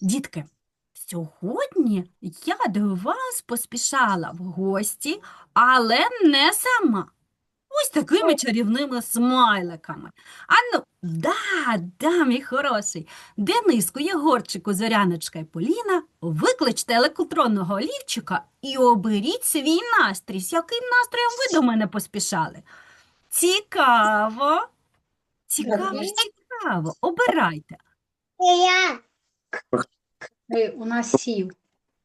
Дітки, сьогодні я до вас поспішала в гості, але не сама. Ось такими чарівними смайликами. Ану, да, да, мій хороший. Дениску, Єгорчику, Зоряночка і Поліна, викличте електронного олівчика і оберіть свій настрій. З яким настроєм ви до мене поспішали? Цікаво. Цікаво, цікаво. Обирайте. Я. У нас сів.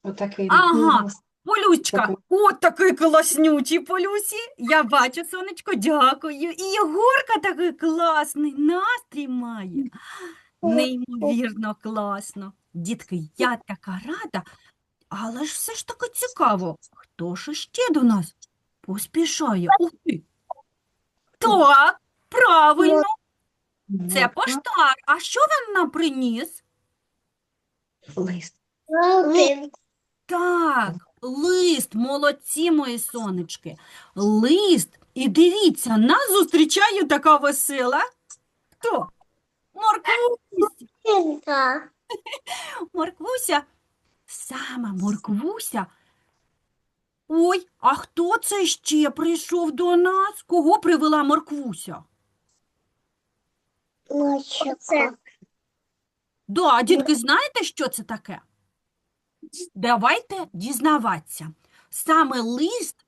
Отакий. Ага. Полючка, Такий. от такий класнючий Полюсі. Я бачу, сонечко, дякую. І Єгорка такий класний, настрій має. Неймовірно класно. Дітки, я така рада, але ж все ж таки цікаво, хто ж іще до нас поспішає? Ух ти. Так, правильно, це поштар. А що він нам приніс? Лист. Так, лист, молодці мої сонечки. Лист. І дивіться, нас зустрічає така весела. Хто? Морквуся. Морквуся. Сама Морквуся. Ой, а хто це ще прийшов до нас? Кого привела Морквуся? Оце. Да, дітки, знаєте, що це таке? Давайте дізнаватися. Саме лист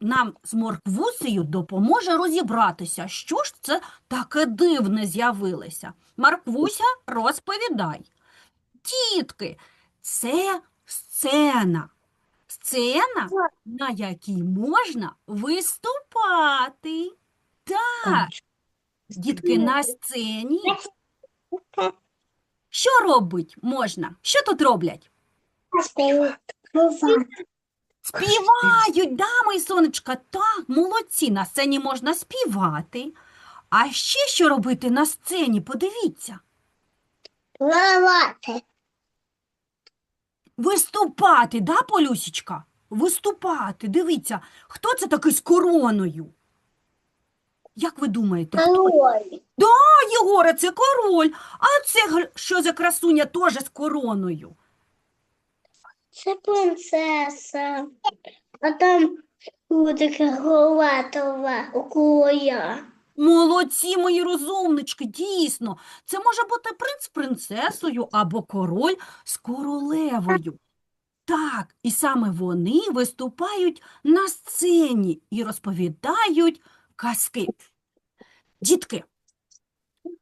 нам з Морквусею допоможе розібратися, що ж це таке дивне з'явилося. Марквуся, розповідай. Тітки, це сцена. Сцена, на якій можна виступати. Так, дітки, на сцені. Що робить можна? Що тут роблять? Співають, да, мої сонечка, так, молодці, на сцені можна співати. А ще що робити на сцені? Подивіться. Лавати. Виступати, да, Полюсічка? Виступати. Дивіться, хто це такий з короною? Як ви думаєте? хто? Король. А, Єгоре, це король. А це що за красуня теж з короною? Це принцеса. А там буде голова това около я. Молодці, мої розумнички, дійсно. Це може бути принц з принцесою або король з королевою. Так, і саме вони виступають на сцені і розповідають казки. Дітки,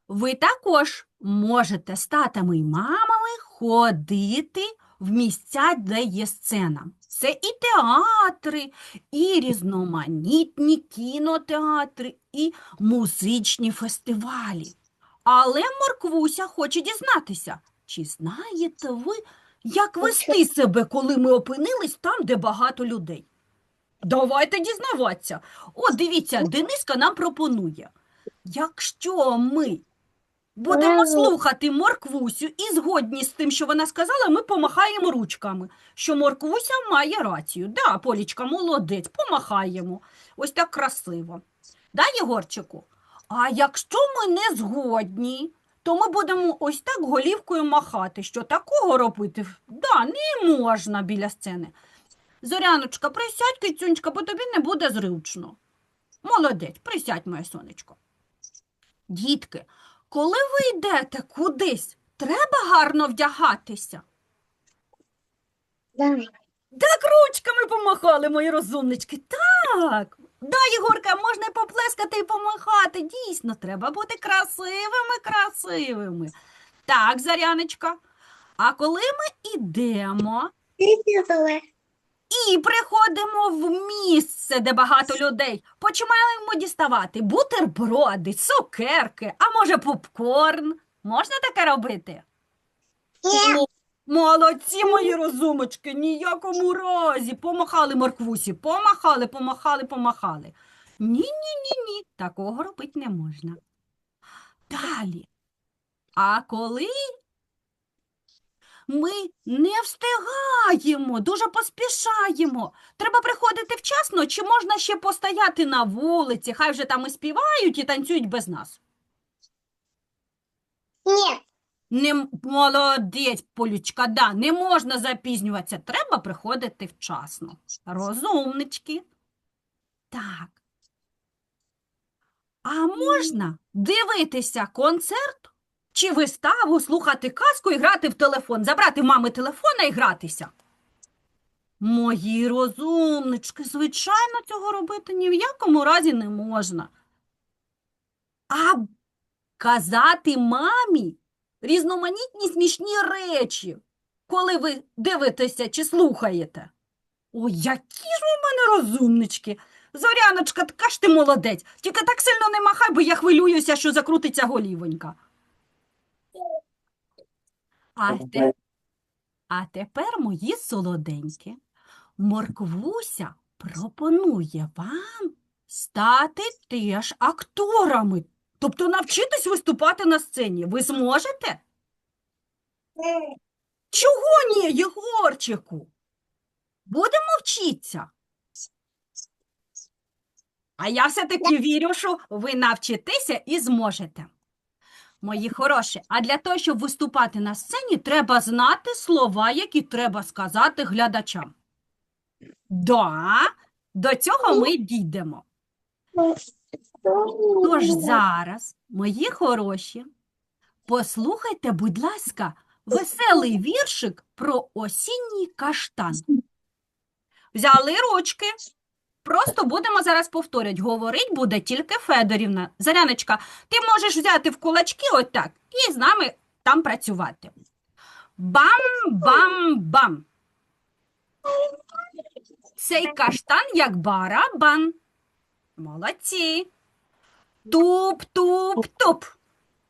ви також можете з татами і мамами ходити в місця, де є сцена. Це і театри, і різноманітні кінотеатри, і музичні фестивалі. Але Морквуся хоче дізнатися, чи знаєте ви, як вести себе, коли ми опинились там, де багато людей? Давайте дізнаватися. О, дивіться, Дениска нам пропонує. Якщо ми будемо слухати Морквусю і згодні з тим, що вона сказала, ми помахаємо ручками, що Морквуся має рацію. Да, Полічка, молодець, помахаємо. Ось так красиво. Да, Єгорчику? А якщо ми не згодні, то ми будемо ось так голівкою махати, що такого робити да, не можна біля сцени. Зоряночка, присядь, кицюнечка, бо тобі не буде зручно. Молодець, присядь, моє сонечко. Дітки, коли ви йдете кудись, треба гарно вдягатися. Так ручками помахали, мої розумнички. Так. Да, Єгорка, можна і поплескати і помахати. Дійсно, треба бути красивими, красивими. Так, Заряночка. А коли ми йдемо і приходимо в місце, де багато людей, починаємо діставати бутерброди, цукерки, а може попкорн. Можна таке робити? Ні. Молодці, мої розумочки, ніякому разі. Помахали морквусі, помахали, помахали, помахали. Ні, ні, ні, ні, такого робити не можна. Далі. А коли ми не встигаємо, дуже поспішаємо, треба приходити вчасно, чи можна ще постояти на вулиці, хай вже там і співають і танцюють без нас? Ні. Не молодець, Полючка, да, не можна запізнюватися, треба приходити вчасно. Розумнички. Так. А можна дивитися концерт чи виставу, слухати казку і грати в телефон, забрати мами телефона і гратися? Мої розумнички, звичайно, цього робити ні в якому разі не можна. А казати мамі різноманітні смішні речі, коли ви дивитеся чи слухаєте. Ой, які ж в мене розумнички. Зоряночка, така ж ти молодець. Тільки так сильно не махай, бо я хвилююся, що закрутиться голівонька. А, те... а тепер, мої солоденькі, Морквуся пропонує вам стати теж акторами, тобто навчитись виступати на сцені. Ви зможете? Чого ні, Єгорчику? Будемо вчитися. А я все-таки вірю, що ви навчитеся і зможете. Мої хороші, а для того, щоб виступати на сцені, треба знати слова, які треба сказати глядачам. Да, до цього ми дійдемо. Тож зараз, мої хороші, послухайте, будь ласка, веселий віршик про осінній каштан. Взяли ручки. Просто будемо зараз повторювати. Говорить буде тільки Федорівна. Заряночка, ти можеш взяти в кулачки отак і з нами там працювати. Бам-бам-бам. Цей каштан як барабан. Молодці. Туп-туп-туп.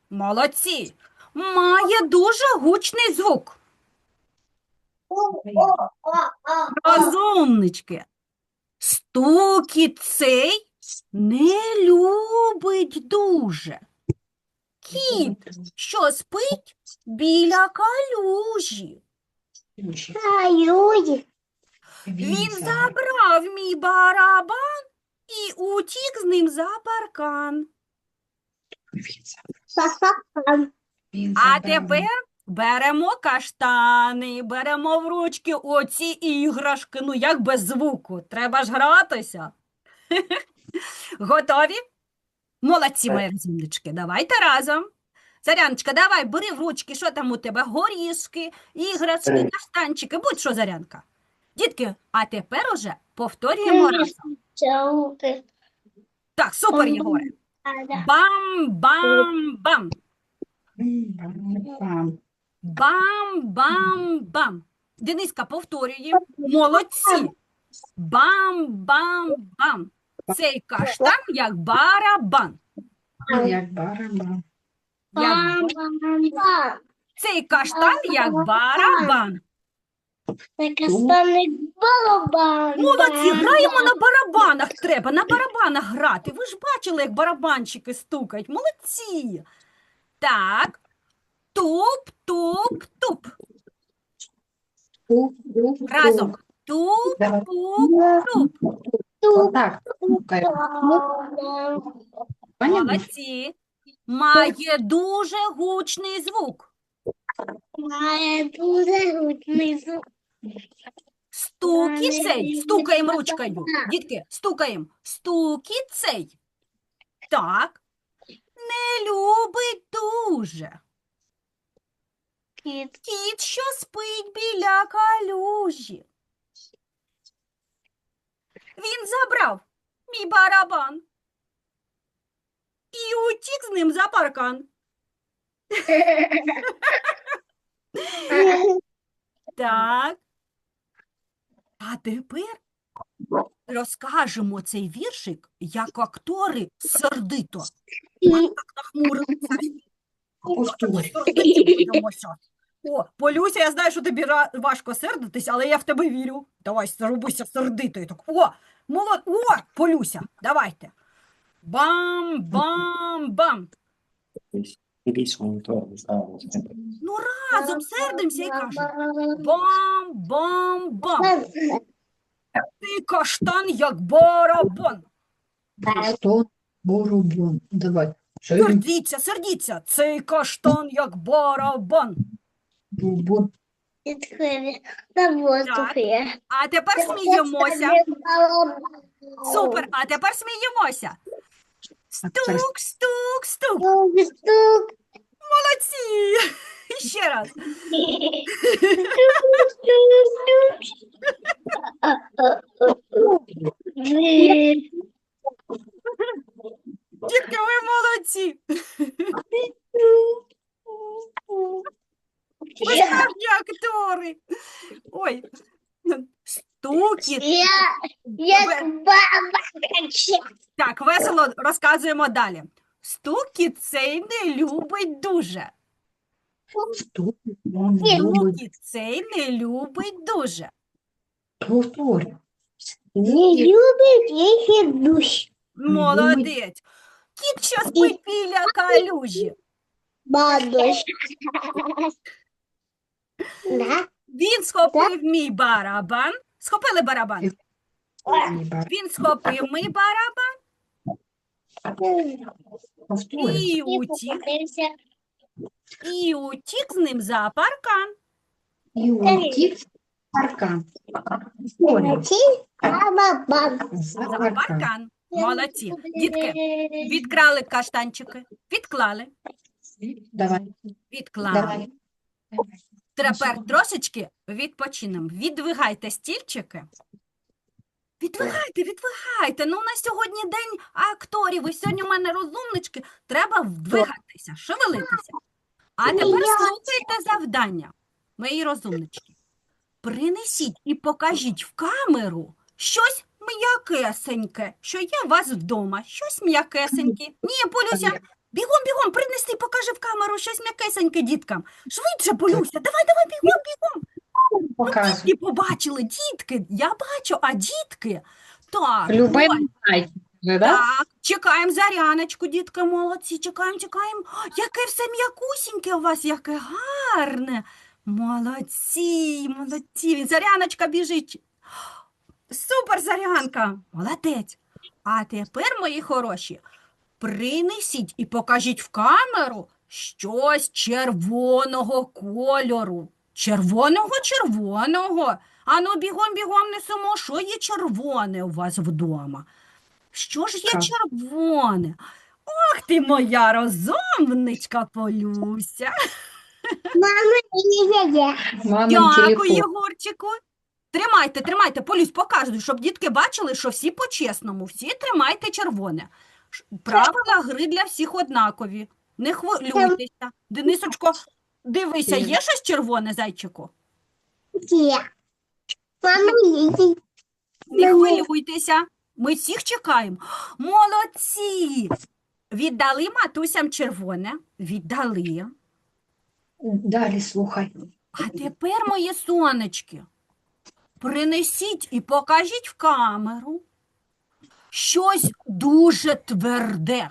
Молодці. Має дуже гучний звук. Розумнички. Стукіт цей не любить дуже. Кіт, що спить біля калюжі. Ай-ой. Він забрав мій барабан і утік з ним за паркан. А тепер беремо каштани, беремо в ручки оці іграшки. Ну як без звуку? Треба ж гратися. Готові? Молодці, мої розумнички. Давайте разом. Заряночка, давай, бери в ручки, що там у тебе? Горішки, іграшки, каштанчики, будь-що, Зарянка. Дітки, а тепер уже повторюємо разом. Так, супер, Єгоре. Бам-бам-бам. Бам-бам-бам. Дениска, повторює. Молодці. Бам-бам-бам. Цей каштан як барабан. Як барабан. Як... Бам-бам-бам. Цей каштан як барабан. Це. Молодці, граємо на барабанах треба, на барабанах грати. Ви ж бачили, як барабанчики стукають. Молодці. Так. Туп-туп-туп. Разом. Туп-туп-туп. Стукай. Молодці. Має дуже гучний звук. Має дуже гучний звук. Стукіт цей. Стукаємо ручкою. Дітки, стукаємо. Стукіт цей. Так. Не любить дуже. Кіт. Кіт, що спить біля калюжі. Він забрав мій барабан і утік з ним за паркан. Так. А тепер розкажемо цей віршик, як актори сердито. Так нахмурилися. Повтори. О, Полюся, я знаю, що тобі ра- важко сердитись, але я в тебе вірю. Давай, зробися сердитою. Так. О, молод... О, Полюся, давайте. Бам-бам-бам. Feliz junto Ну, разом сердимося і кажемо. Бам-бам-бам. Ти каштан, як барабан. Хто барабан? Давай. Що він Сердіться, сердіться, цей каштан як барабан. Був? Відкрили на воздухі. А тепер сміємося. Супер, а тепер сміємося. Стук, стук, стук. Стук, стук, Молодці. Ще раз. Дітки, ви молодці. Справжні актори. Ой. Стукіт. Я, як баба. Так, весело розказуємо далі. Стукіт цей не любить дуже. Стук, он Стукіт цей не любить дуже. повторю. Не любить їх і душ. Молодець. Кіт що спить біля калюжі. Бабусь. Да? Він схопив мій барабан. Схопили барабан. Він схопив мій барабан і утік, і утік з ним за паркан. І утік паркан. За паркан. Молодці. Дітки, відкрали каштанчики, відклали, Давай, відклали. давай. Тепер трошечки відпочинемо. Відвигайте стільчики. Відвигайте, відвигайте. Ну, у нас сьогодні день акторів. І сьогодні у мене розумнички. Треба вдвигатися, шевелитися. А тепер слухайте завдання, мої розумнички. Принесіть і покажіть в камеру щось м'якесеньке, що є у вас вдома. Щось м'якесеньке. Ні, Полюся, бігом, бігом, принеси, покажи в камеру щось м'якесеньке діткам. Швидше, Полюся, давай, давай, бігом, бігом. Показуй. Дітки побачили, дітки, я бачу, а дітки. Так, Любе ось. Вже, да? так, чекаємо заряночку, дітки, молодці, чекаємо, чекаємо. О, Яке все м'якусіньке у вас, яке гарне. Молодці, молодці. Заряночка біжить. Супер, Зарянка, молодець. А тепер, мої хороші, принесіть і покажіть в камеру щось червоного кольору. Червоного, червоного. Ану, бігом, бігом несемо, що є червоне у вас вдома. Що ж є червоне? Ох ти моя розумничка, Полюся. Мама не. Мамин Дякую, телефон. Єгорчику. Тримайте, тримайте, Полюсь, показуй, щоб дітки бачили, що всі по-чесному, всі тримайте червоне. Правила гри для всіх однакові. Не хвилюйтеся. Денисочко, дивися, є щось червоне, зайчику? Є. Мама є. Не хвилюйтеся. Ми всіх чекаємо. Молодці! Віддали матусям червоне. Віддали. Далі слухай. А тепер, мої сонечки, принесіть і покажіть в камеру щось дуже тверде.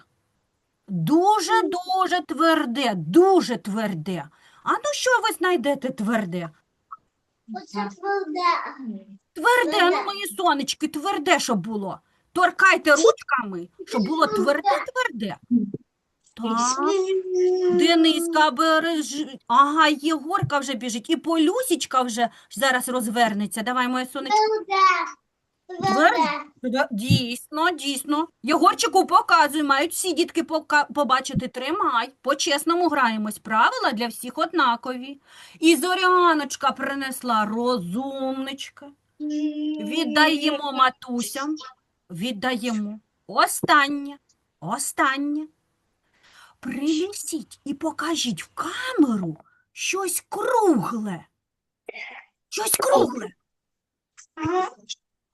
Дуже-дуже тверде, дуже тверде. А ну що ви знайдете тверде? Оце тверде. Тверде, ну мої сонечки, тверде, щоб було. Торкайте ручками, щоб було тверде-тверде. Так. Дениска бережить. Ага, Єгорка вже біжить. І Полюсічка вже зараз розвернеться. Давай, моє сонечко. Тверде. Тверде. Да, Дійсно, дійсно. Єгорчику показуй, мають всі дітки пока- побачити. Тримай. По-чесному граємось. Правила для всіх однакові. І Зоряночка принесла розумничка. Віддаємо матусям. Віддаємо. Останнє. Останнє. Принесіть і покажіть в камеру щось кругле. Щось кругле.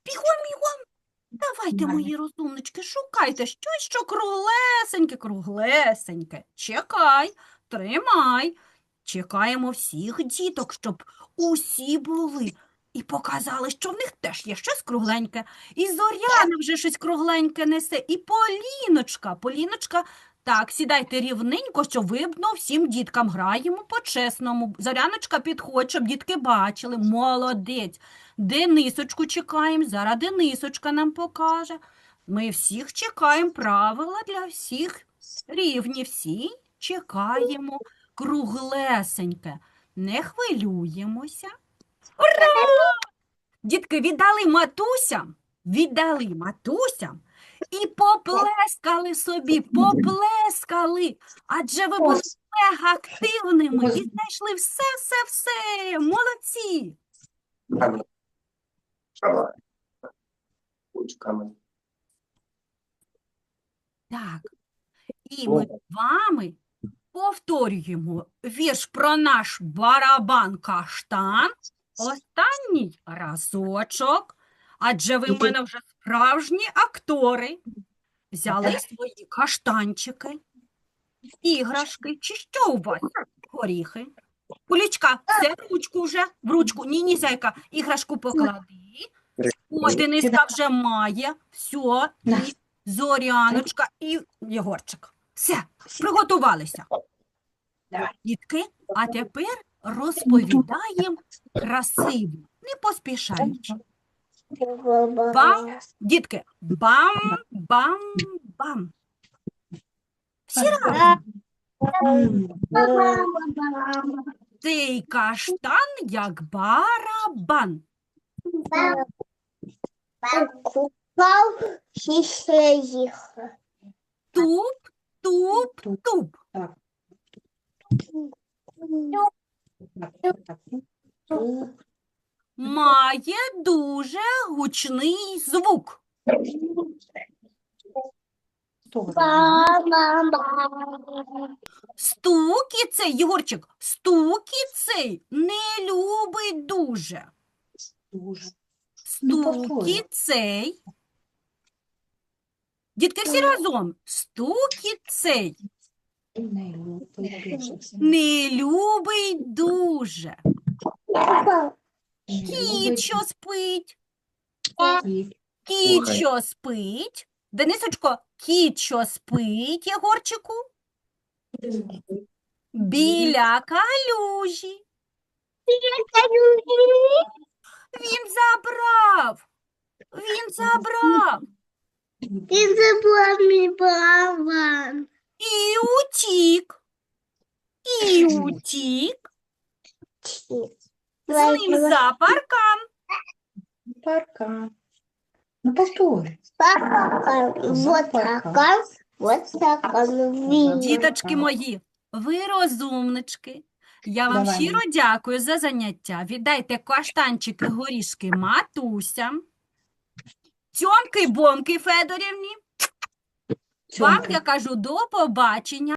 Бігом, бігом. Давайте, мої розумнички, шукайте щось, що круглесеньке, круглесеньке. Чекай, тримай. Чекаємо всіх діток, щоб усі були і показали, що в них теж є щось кругленьке. І Зоряна вже щось кругленьке несе, і Поліночка. Поліночка, так, сідайте рівненько, щоб видно всім діткам. Граємо по-чесному. Зоряночка підходь, щоб дітки бачили. Молодець. Денисочку чекаємо, зараз Денисочка нам покаже. Ми всіх чекаємо, правила для всіх Рівні всі, чекаємо. Круглесеньке. Не хвилюємося. Ура! Дітки, віддали матусям, віддали матусям і поплескали собі, поплескали. Адже ви були мега активними і знайшли все, все, все. Молодці. Так. І ми з вами повторюємо вірш про наш барабан каштан. Останній разочок. Адже ви в мене вже справжні актори. Взяли свої каштанчики, іграшки. Чи що у вас? Горіхи. Кулічка, це ручку вже. В ручку. Ні, ні, зайка, іграшку поклади. О, Дениска вже має. Все. І Зоряночка і Єгорчик. Все, приготувалися. Дітки, а тепер розповідаємо красиво, не поспішаючи. Бам, дітки, бам, бам, бам. Всі разом. Цей каштан як барабан. Купав ще їх. Туп, туп, Туп. туп. Має дуже гучний звук. Стуки цей, Єгорчик, стуки цей не любить дуже. Дуже. Ну, Стуки цей. Дітки, всі разом. Стуки цей Не любить дуже. не любить дуже. Любить що спить, що спить. Денисочко, кіт, що спить, Єгорчику, біля калюжі. Він забрав. Він забрав. Ти забула мій барабан. І утік. І утік. З ним за паркан. Ну, повторюй. Вот. Діточки мої, ви розумнички. Я вам Давай. щиро дякую за заняття. Віддайте каштанчики, горішки матусям. Цьомки-бомки Федорівні. Вам я кажу до побачення.